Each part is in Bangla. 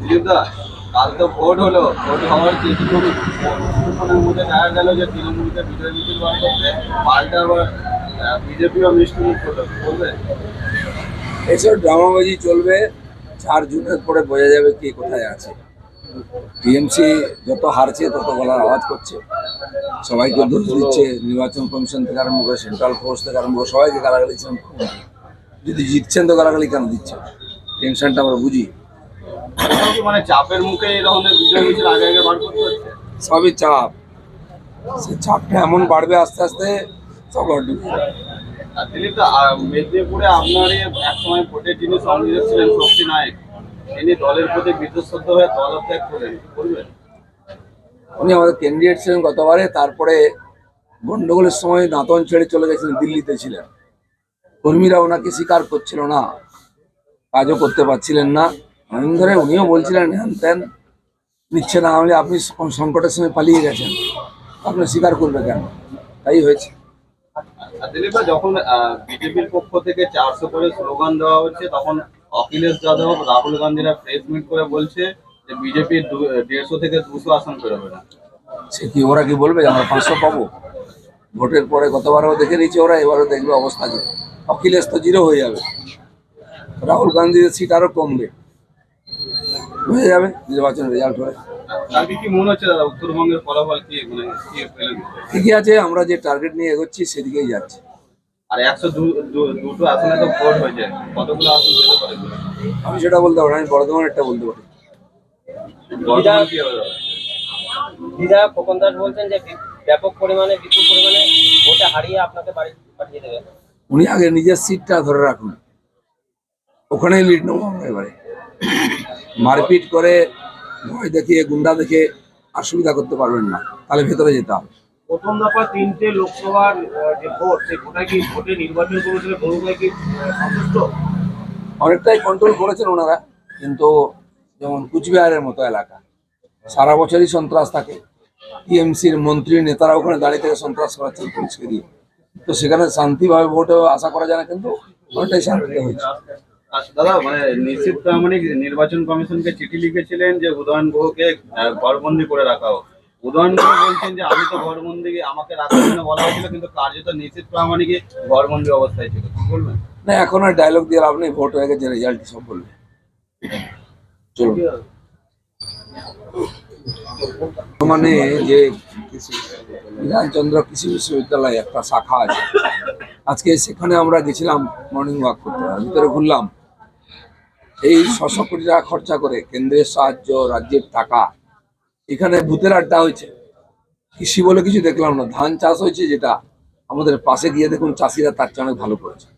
দিলীপদা কাল তো ভোট হলো, ভোট হওয়ার কিছুক্ষণ কিছুক্ষণের মধ্যে দেখা গেল যে তৃণমূলকে বিজয় মিছিল বার করতে পাল্টা আবার বিজেপিও মিষ্টি করল। বলবে এসব ড্রামাবাজি চলবে, চার জুনের পরে বোঝা যাবে কে কোথায় আছে। টিএমসি যত হারছে, তত গলার আওয়াজ করছে। সবাইকে দোষ দিচ্ছে, নির্বাচন কমিশন থেকে আরম্ভ করে সেন্ট্রাল ফোর্স থেকে আরম্ভ করে সবাইকে গালাগালি যদি জিতছেন তো গালাগালি কেন দিচ্ছে টেনশনটা আমরা বুঝি। মানে চাপের মুখে এই ধরনের বিজয় মিছিল আগে আগে বার করতে হচ্ছে? সবই চাপ। সে চাপটা এমন বাড়বে আস্তে আস্তে সব দিলীপ দা মেদিনীপুরে ভোটের যিনি সংযোজক ছিলেন শক্তি নায়ক তিনি দলের প্রতি বিদ্যুৎ হয়ে দলত্যাগ করেন করবেন? উনি আমাদের ক্যান্ডিডেট ছিলেন গতবারে তারপরে গন্ডগোলের সময় দাঁতন ছেড়ে চলে গেছিলেন দিল্লিতে ছিলেন। কর্মীরা ওনাকে স্বীকার করছিল না কাজও করতে পারছিলেন না। অনেক ধরে উনিও বলছিলেন হ্যান ত্যান নিচ্ছে না হলে আপনি সংকটের সময় পালিয়ে গেছেন। আপনি স্বীকার করবে কেন? তাই হয়েছে। আর যখন বিজেপির পক্ষ থেকে চারশো করে স্লোগান দেওয়া হচ্ছে তখন অখিলেশ যাদব রাহুল গান্ধীরা প্রেস মিট করে বলছে যে বিজেপির দেড়শো থেকে দুশো আসন বেরোবে না। সে কি ওরা কি বলবে আমরা পাঁচশো পাবো? ভোটের পরে গতবারও দেখে নিচ্ছে ওরা এবারও দেখবে অবস্থা কি? অখিলেশ তো জিরো হয়ে যাবে। রাহুল গান্ধীর সিট আরও কমবে। হয়ে যাবে নির্বাচন রেজাল্ট হয়ে মনে ঠিকই আছে আমরা যে টার্গেট নিয়ে এগোচ্ছি সেদিকেই যাচ্ছি। আর একশো দুটো আসনে তো ভোট হয়েছে কতগুলো আসন আমি সেটা বলতে পারি আমি বর্ধমানেরটা বলতে পারি খোকন দাস বলছেন যে ব্যাপক পরিমাণে বিপুল পরিমাণে ভোটে হারিয়ে আপনাকে বাড়ি পাঠিয়ে দেবে। উনি আগে নিজের সিটটা ধরে রাখুন। ওখানেই লিড নেব আমরা এবারে। মারপিট করে ভয় দেখিয়ে গুন্ডা দেখে আর সুবিধা করতে পারবেন না। তাহলে ভেতরে যেতে হবে। প্রথম দফা তিনটে লোকসভার যে ভোট সেই ভোটে কি ভোটে নির্বাচন করেছিল বড়ুভাই কি সন্তুষ্ট? অনেকটাই কন্ট্রোল করেছেন ওনারা কিন্তু যেমন কুচবিহারের মতো এলাকা সারা বছরই সন্ত্রাস থাকে। টিএমসির মন্ত্রী নেতারা ওখানে দাঁড়িয়ে থেকে সন্ত্রাস করাচ্ছেন পুলিশকে দিয়ে। তো সেখানে শান্তিভাবে ভোটে আশা করা যায় না কিন্তু অনেকটাই শান্তিতে হয়েছে। দাদা মানে নিশ্চিত প্রামাণিক নির্বাচন চিঠি লিখেছিলেন যে উদয়ন করে রাখা হোক। উদয়ন বলছেন যে, আমি তো আমাকে বলা হয়েছিল, কিন্তু নিশ্চিত ঘরবন্দি অবস্থায় না, এখন ডায়লগ ভোট হয়ে গেছে রেজাল্ট সব মানে যে বিধানচন্দ্র কৃষি বিশ্ববিদ্যালয়ে একটা শাখা আছে। আজকে সেখানে আমরা গেছিলাম মর্নিং ওয়াক করতে। ভিতরে ঘুরলাম। এই ছশো কোটি টাকা খরচা করে কেন্দ্রের সাহায্য রাজ্যের টাকা এখানে ভূতের আড্ডা হয়েছে। কৃষি বলে কিছু দেখলাম না। ধান চাষ হয়েছে যেটা আমাদের পাশে গিয়ে দেখুন চাষিরা তার চেয়ে অনেক ভালো করেছে।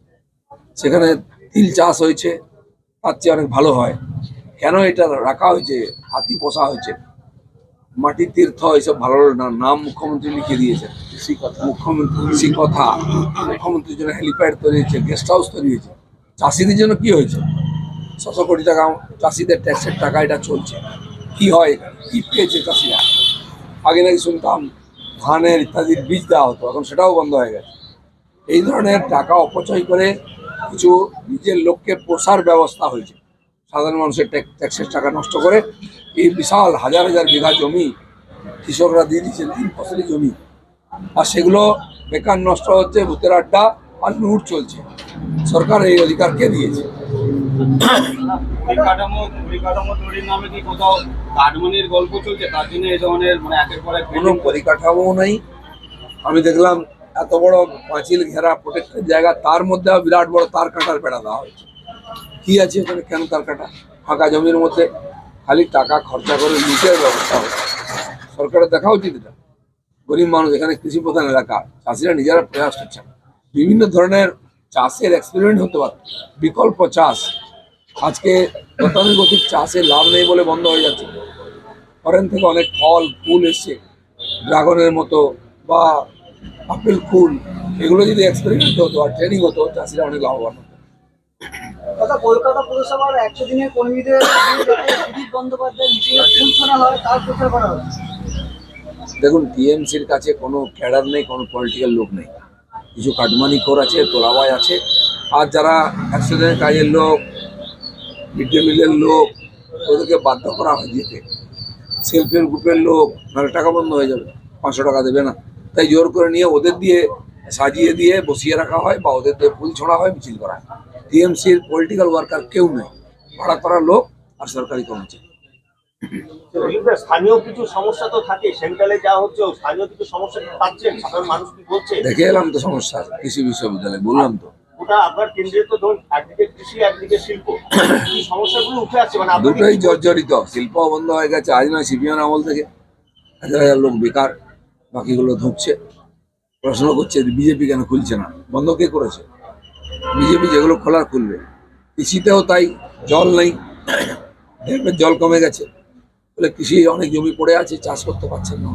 সেখানে তিল চাষ হয়েছে তার চেয়ে অনেক ভালো হয়। কেন এটা রাখা হয়েছে? হাতি পোষা হয়েছে। মাটির তীর্থ এইসব ভালো না। নাম মুখ্যমন্ত্রী লিখে দিয়েছে। মুখ্যমন্ত্রী কৃষি কথা। মুখ্যমন্ত্রীর জন্য হেলিপ্যাড তৈরি হয়েছে গেস্ট হাউস তৈরি হয়েছে। চাষিদের জন্য কি হয়েছে? ছশো কোটি টাকা চাষিদের ট্যাক্সের টাকা এটা চলছে। কি হয় কি পেয়েছে চাষিরা? আগে নাকি শুনতাম ধানের ইত্যাদির বীজ দেওয়া হতো, এখন সেটাও বন্ধ হয়ে গেছে। এই ধরনের টাকা অপচয় করে কিছু নিজের লোককে পোষার ব্যবস্থা হয়েছে। সাধারণ মানুষের ট্যাক- ট্যাক্সের টাকা নষ্ট করে এই বিশাল হাজার হাজার বিঘা জমি কৃষকরা দিয়ে দিয়েছেন তিন ফসলি জমি। আর সেগুলো বেকার নষ্ট হচ্ছে, ভূতের আড্ডা আর লুট চলছে। সরকার এই অধিকার কে দিয়েছে। পরিকাঠামো মানে আমি দেখলাম এত বড় পাঁচিল ঘেরা প্রোটেক্টেড জায়গা, তার মধ্যে বিরাট বড় তার কাটার বেড়া দেওয়া হয়েছে। কি আছে ওখানে কেন তার কাটা? ফাঁকা জমির মধ্যে খালি টাকা খরচা করে লুটের ব্যবস্থা হচ্ছে সরকারের দেখা উচিত এটা। গরিব মানুষ, এখানে কৃষি প্রধান এলাকা, চাষিরা নিজেরা প্রয়াস করছেন। বিভিন্ন ধরনের চাষের এক্সপেরিমেন্ট হতে পারে। বিকল্প চাষ। আজকে গতানুগতিক চাষে লাভ নেই বলে বন্ধ হয়ে যাচ্ছে। ফরেন থেকে অনেক ফল ফুল এসছে। ড্রাগনের মতো বা আপেল ফুল এগুলো যদি এক্সপেরিমেন্ট হতো আর ট্রেনিং হতো চাষিরা অনেক লাভবান হতো। কলকাতা পুরসভার একশো দিনের কর্মীদের দিলীপ বন্দ্যোপাধ্যায় মিটিংয়ে ফুল শোনা হয় তার প্রচার করা হচ্ছে। দেখুন টিএমসির কাছে কোনো ক্যাডার নেই কোনো পলিটিক্যাল লোক নেই। কিছু কাটমানি কর আছে তোলাবাই আছে। আর যারা দিনের কাজের লোক মিড ডে মিলের লোক, ওদেরকে বাধ্য করা হয় যেতে সেলফ হেল্প গ্রুপের লোক মানে টাকা বন্ধ হয়ে যাবে, পাঁচশো টাকা দেবে না। তাই জোর করে নিয়ে ওদের দিয়ে সাজিয়ে দিয়ে বসিয়ে রাখা হয় বা ওদের দিয়ে ফুল ছড়া হয়, মিছিল করা হয়। টিএমসির পলিটিক্যাল ওয়ার্কার কেউ নেই ভাড়া করা লোক আর সরকারি কর্মচারী। স্থানীয় কিছু সমস্যা তো থাকে সেন্ট্রালে যা হচ্ছে স্থানীয় কিছু সমস্যা পাচ্ছেন সাধারণ মানুষ কি বলছে দেখে এলাম তো সমস্যা কৃষি বিশ্ববিদ্যালয় বললাম তো। ওটা আপনার কেন্দ্রে তো ধরুন একদিকে কৃষি একদিকে শিল্প এই সমস্যাগুলো উঠে আসছে মানে দুটোই জর্জরিত শিল্প বন্ধ হয়ে গেছে আজ নয় সিপিএন আমল থেকে। হাজার হাজার লোক বেকার বাকিগুলো ধুঁকছে। প্রশ্ন করছে বিজেপি কেন খুলছে না? বন্ধ কে করেছে? বিজেপি যেগুলো খোলার খুলবে। কৃষিতেও তাই জল নেই জল কমে গেছে। কৃষি অনেক জমি পড়ে আছে চাষ করতে পারছেন না